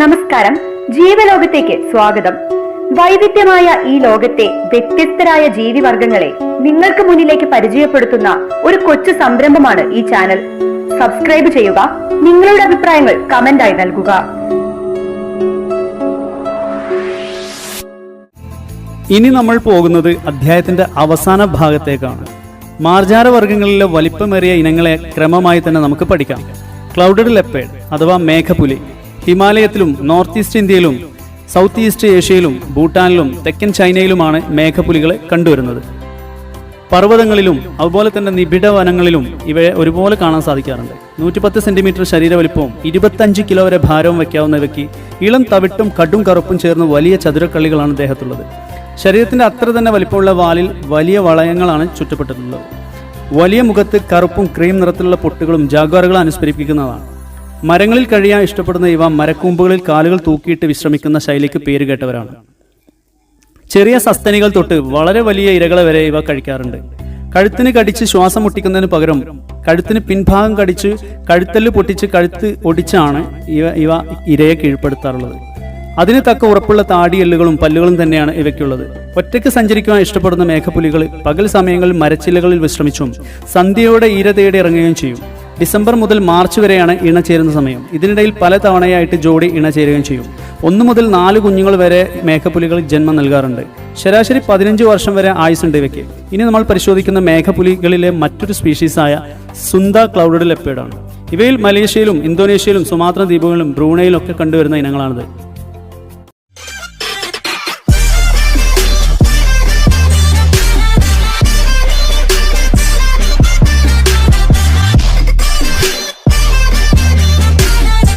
നമസ്കാരം. ജീവലോകത്തേക്ക് സ്വാഗതം. വൈവിധ്യമായ ഈ ലോകത്തെ വ്യത്യസ്തരായ ജീവിവർഗങ്ങളെ നിങ്ങൾക്ക് മുന്നിലേക്ക് പരിചയപ്പെടുത്തുന്ന ഒരു കൊച്ചു സംരംഭമാണ് ഈ ചാനൽ. സബ്സ്ക്രൈബ് ചെയ്യുക നിങ്ങളുടെ അഭിപ്രായങ്ങൾ കമന്റായി നൽകുക. ഇനി നമ്മൾ പോകുന്നത് അധ്യായത്തിന്റെ അവസാന ഭാഗത്തേക്കാണ്. മാർജാരവർഗങ്ങളിലെ വലിപ്പമേറിയ ഇനങ്ങളെ ക്രമമായി തന്നെ നമുക്ക് പഠിക്കാം. ക്ലൗഡഡ് ലെപ്പേഡ് അഥവാ മേഘപുലി ഹിമാലയത്തിലും നോർത്ത് ഈസ്റ്റ് ഇന്ത്യയിലും സൗത്ത് ഈസ്റ്റ് ഏഷ്യയിലും ഭൂട്ടാനിലും തെക്കൻ ചൈനയിലുമാണ് മേഘപുലികളെ കണ്ടുവരുന്നത്. പർവതങ്ങളിലും അതുപോലെ തന്നെ നിബിഡ വനങ്ങളിലും ഇവയെ ഒരുപോലെ കാണാൻ സാധിക്കാറുണ്ട്. നൂറ്റിപ്പത്ത് സെന്റിമീറ്റർ ശരീരവലിപ്പവും ഇരുപത്തഞ്ച് കിലോ വരെ ഭാരവും വയ്ക്കാവുന്ന ഇവയ്ക്ക് ഇളം തവിട്ടും കടും കറുപ്പും ചേർന്ന വലിയ ചതുരക്കള്ളികളാണ് ദേഹത്തുള്ളത്. ശരീരത്തിന്റെ അത്ര തന്നെ വലിപ്പമുള്ള വാലിൽ വലിയ വളയങ്ങളാണ് ചുറ്റപ്പെട്ടിട്ടുള്ളത്. വലിയ മുഖത്ത് കറുപ്പും ക്രീം നിറത്തിലുള്ള പൊട്ടുകളും ജാഗ്വാറുകളും അനുസ്മരിപ്പിക്കുന്നതാണ്. മരങ്ങളിൽ കഴിയാൻ ഇഷ്ടപ്പെടുന്ന ഇവ മരക്കൂമ്പുകളിൽ കാലുകൾ തൂക്കിയിട്ട് വിശ്രമിക്കുന്ന ശൈലിക്ക് പേര് കേട്ടവരാണ്. ചെറിയ സസ്തനികൾ തൊട്ട് വളരെ വലിയ ഇരകളെ വരെ ഇവ കഴിക്കാറുണ്ട്. കഴുത്തിന് കടിച്ച് ശ്വാസം മുട്ടിക്കുന്നതിന് പകരം കഴുത്തിന് പിൻഭാഗം കടിച്ച് കഴുത്തൽ പൊട്ടിച്ച് കഴുത്ത് ഒടിച്ചാണ് ഇവ ഇവ ഇരയെ കീഴ്പ്പെടുത്താറുള്ളത്. അതിന് തക്ക ഉറപ്പുള്ള താടിയെല്ലുകളും പല്ലുകളും തന്നെയാണ് ഇവയ്ക്കുള്ളത്. ഒറ്റയ്ക്ക് സഞ്ചരിക്കുവാൻ ഇഷ്ടപ്പെടുന്ന മേഘപ്പുലികൾ പകൽ സമയങ്ങളിൽ മരച്ചില്ലകളിൽ വിശ്രമിച്ചും സന്ധ്യയോടെ ഇര തേടി ഇറങ്ങുകയും ചെയ്യും. ഡിസംബർ മുതൽ മാർച്ച് വരെയാണ് ഇണ ചേരുന്ന സമയം. ഇതിനിടയിൽ പല തവണയായിട്ട് ജോഡി ഇണ ചേരുകയും ചെയ്യും. ഒന്നു മുതൽ നാല് കുഞ്ഞുങ്ങൾ വരെ മേഘപ്പുലികൾ ജന്മം നൽകാറുണ്ട്. ശരാശരി പതിനഞ്ച് വർഷം വരെ ആയുസുണ്ട് ഇവയ്ക്ക്. ഇനി നമ്മൾ പരിശോധിക്കുന്ന മേഘപ്പുലികളിലെ മറ്റൊരു സ്പീഷീസായ സുന്ദ ക്ലൗഡഡ് ലെപ്പേഡാണ്. ഇവയിൽ മലേഷ്യയിലും ഇന്തോനേഷ്യയിലും സുമാത്ര ദ്വീപുകളിലും ബ്രൂണയിലും ഒക്കെ കണ്ടുവരുന്ന ഇനങ്ങളാണിത്.